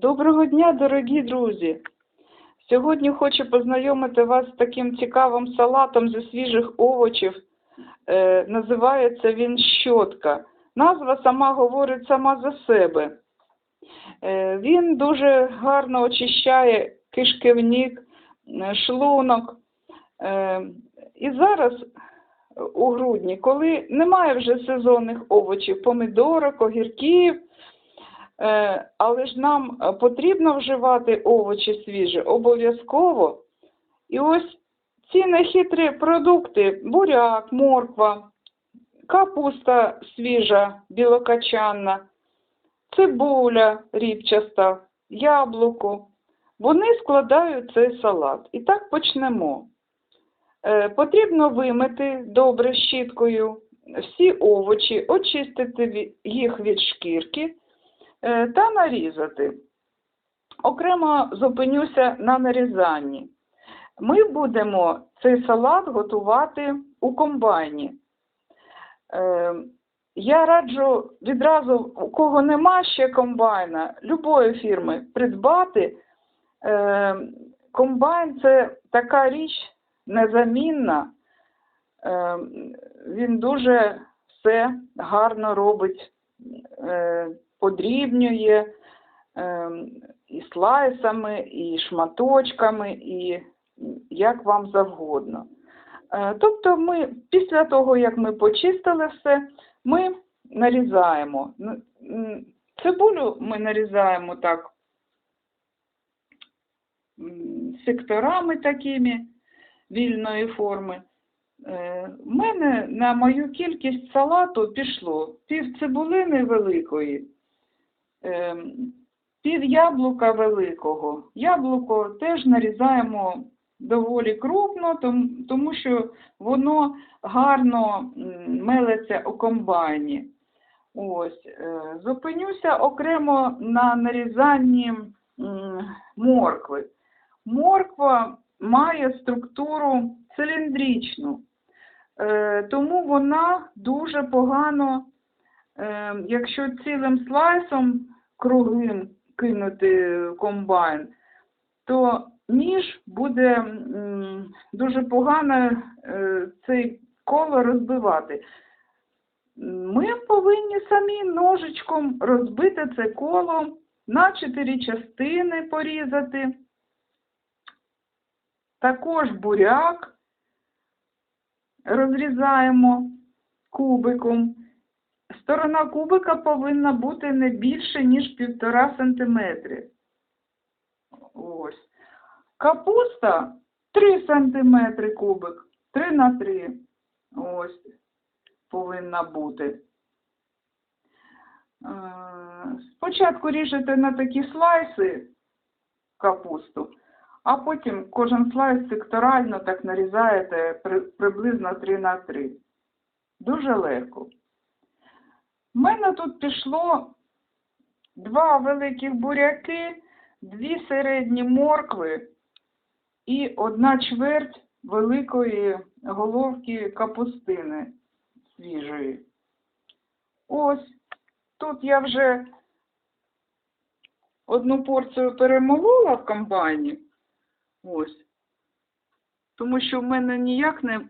Доброго дня, дорогі друзі! Сьогодні хочу познайомити вас з таким цікавим салатом зі свіжих овочів. Е, називається він щотка. Назва сама говорить сама за себе. Е, він дуже гарно очищає кишківник, е, шлунок. Е, і зараз у грудні, коли немає вже сезонних овочів, помідорок, огірків, Але ж нам е, потрібно вживати овочі свіжі обов'язково. І ось ці нехитрі продукти: буряк, морква, капуста свіжа, білокачанна, цибуля ріпчаста, яблуко. Вони складають цей салат. І так почнемо. Е, Потрібно вимити добре щіткою всі овочі, очистити їх від шкірки е, та нарізати. Окремо зупинюся на нарізанні. Ми будемо цей салат готувати у комбайні. Е, Я раджу відразу, у кого нема ще комбайна, любої фірми придбати. Е, Комбайн це така річ незамінна. Е, Він дуже все гарно робить, е, подрібнює е, і слайсами, і шматочками, і як вам завгодно. Е, Тобто ми після того, як ми почистили все, ми нарізаємо. Цибулю ми нарізаємо так секторами такими вільної форми. Е, В мене на мою кількість салату пішло пів цибулини великої, е, пів яблука великого. Яблуко теж нарізаємо доволі крупно, тому, що воно гарно м, мелиться у комбайні. Ось, е, зупинюся окремо на нарізанні моркви. Морква має структуру циліндричну, е, тому вона дуже погано, е, якщо цілим слайсом круглим кинути комбайн, то ніж буде дуже погано е, цей коло розбивати. Ми повинні самі ножичком розбити це коло на чотири частини порізати. Також буряк розрізаємо кубиком. Сторона кубика повинна бути не більше, ніж півтора сантиметри. Ось. Капуста 3 сантиметри кубик, 3 на 3. Ось повинна бути. Е, Спочатку ріжете на такі слайси капусту, а потім кожен слайс секторально так нарізаєте приблизно 3 на 3. Дуже легко. У мене тут пішло два великих буряки, дві середні моркви і одна чверть великої головки капустини свіжої. Ось тут я вже одну порцію перемолола в комбайні. Ось. Тому що в мене ніяк не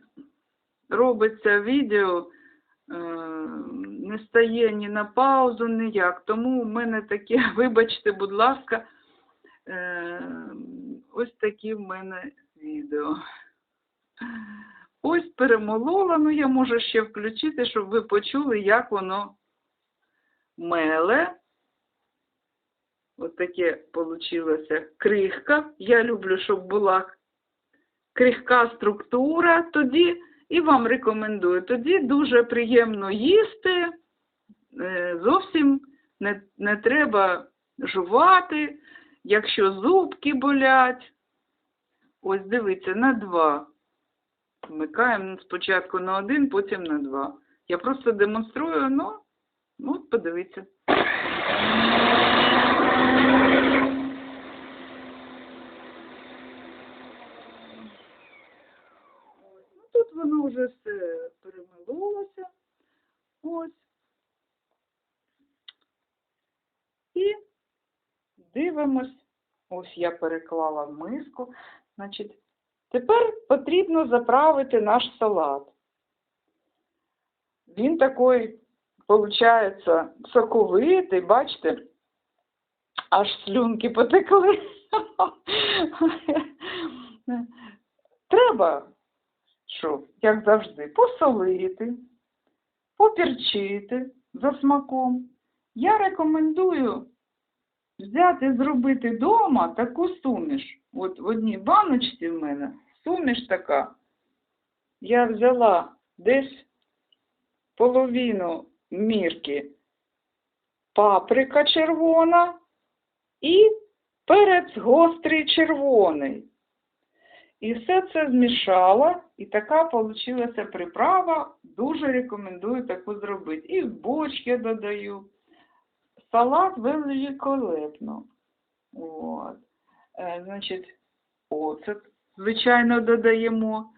робиться відео, е, не стає ні на паузу, ніяк. Тому в мене таке, вибачте, будь ласка, е, ось такі в мене відео. Ось перемолола, ну я можу ще включити, щоб ви почули, як воно меле. Ось таке вийшло крихка. Я люблю, щоб була крихка структура. Тоді і вам рекомендую. Тоді дуже приємно їсти. Е, Зовсім не, не треба жувати, якщо зубки болять. Ось дивіться, на два. Вмикаємо спочатку на один, потім на два. Я просто демонструю, ну, ну от подивіться. Ну, тут воно вже все перемилолося. Ось. І дивимось. Ось я переклала в миску. Значить, тепер потрібно заправити наш салат. Він такий, виходить, соковитий, бачите, аж слюнки потекли. Треба, що, як завжди, посолити, поперчити за смаком. Я рекомендую взяти, зробити вдома таку суміш. От в одній баночці в мене суміш така. Я взяла десь половину мірки паприка червона і перець гострий червоний. І все це змішала, і така вийшла приправа. Дуже рекомендую таку зробити. І в я додаю. Салат великолепно. От. Е, значить, оцет, звичайно, додаємо.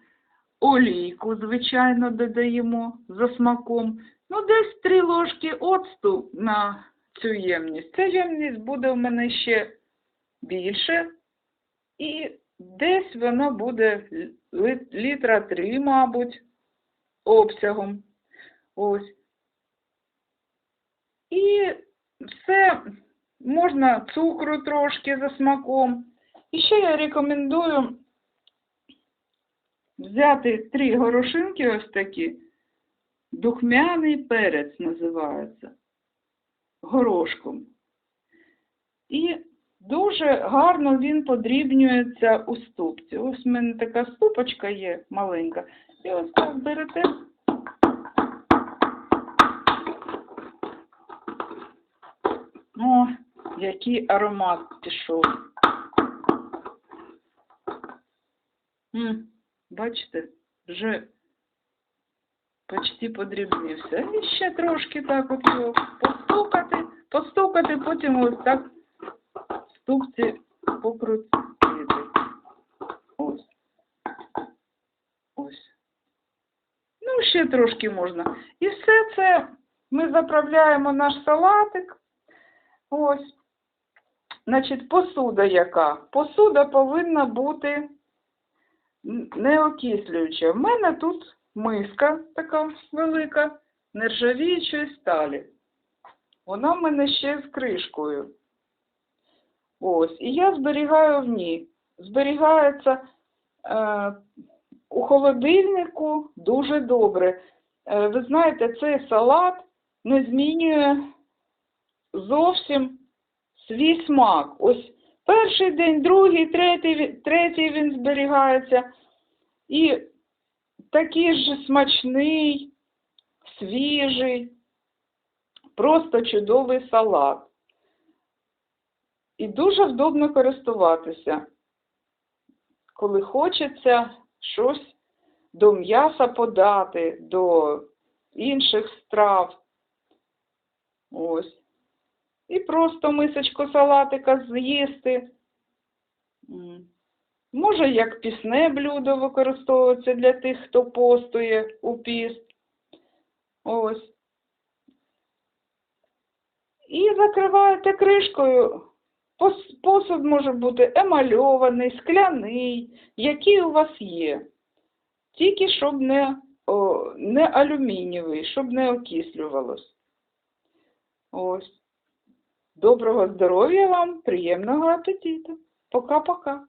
Олійку, звичайно, додаємо за смаком. Ну, десь три ложки оцту на цю ємність. Ця ємність буде в мене ще більше. І десь вона буде літра три, мабуть, обсягом. Ось. І все, можна цукру трошки за смаком. І ще я рекомендую взяти три горошинки ось такі. Духмяний перець називається. Горошком. І дуже гарно він подрібнюється у ступці. Ось в мене така ступочка є маленька. І ось так берете. О, який аромат пішов. М, бачите, вже почти подрібнився. І ще трошки так от його постукати, постукати, потім ось так в ступці покрутити. Ось. Ось. Ну, ще трошки можна. І все це ми заправляємо наш салатик. Ось. Значить, посуда яка? Посуда повинна бути неокислююча. В мене тут миска така велика, нержавіючої сталі. Вона в мене ще з кришкою. Ось. І я зберігаю в ній. Зберігається е, у холодильнику дуже добре. Е, ви знаєте, цей салат не змінює зовсім свій смак. Ось перший день, другий, третій, третій він зберігається. І такий ж смачний, свіжий, просто чудовий салат. І дуже вдобно користуватися, коли хочеться щось до м'яса подати, до інших страв. Ось. І просто мисочку салатика з'їсти. Може, як пісне блюдо використовується для тих, хто постує у піст. Ось. І закриваєте кришкою. Пос- Посуд може бути емальований, скляний, який у вас є. Тільки щоб не, о, не алюмінієвий, щоб не окислювалось. Ось. Доброго здоров'я вам, приємного апетиту. Пока-пока.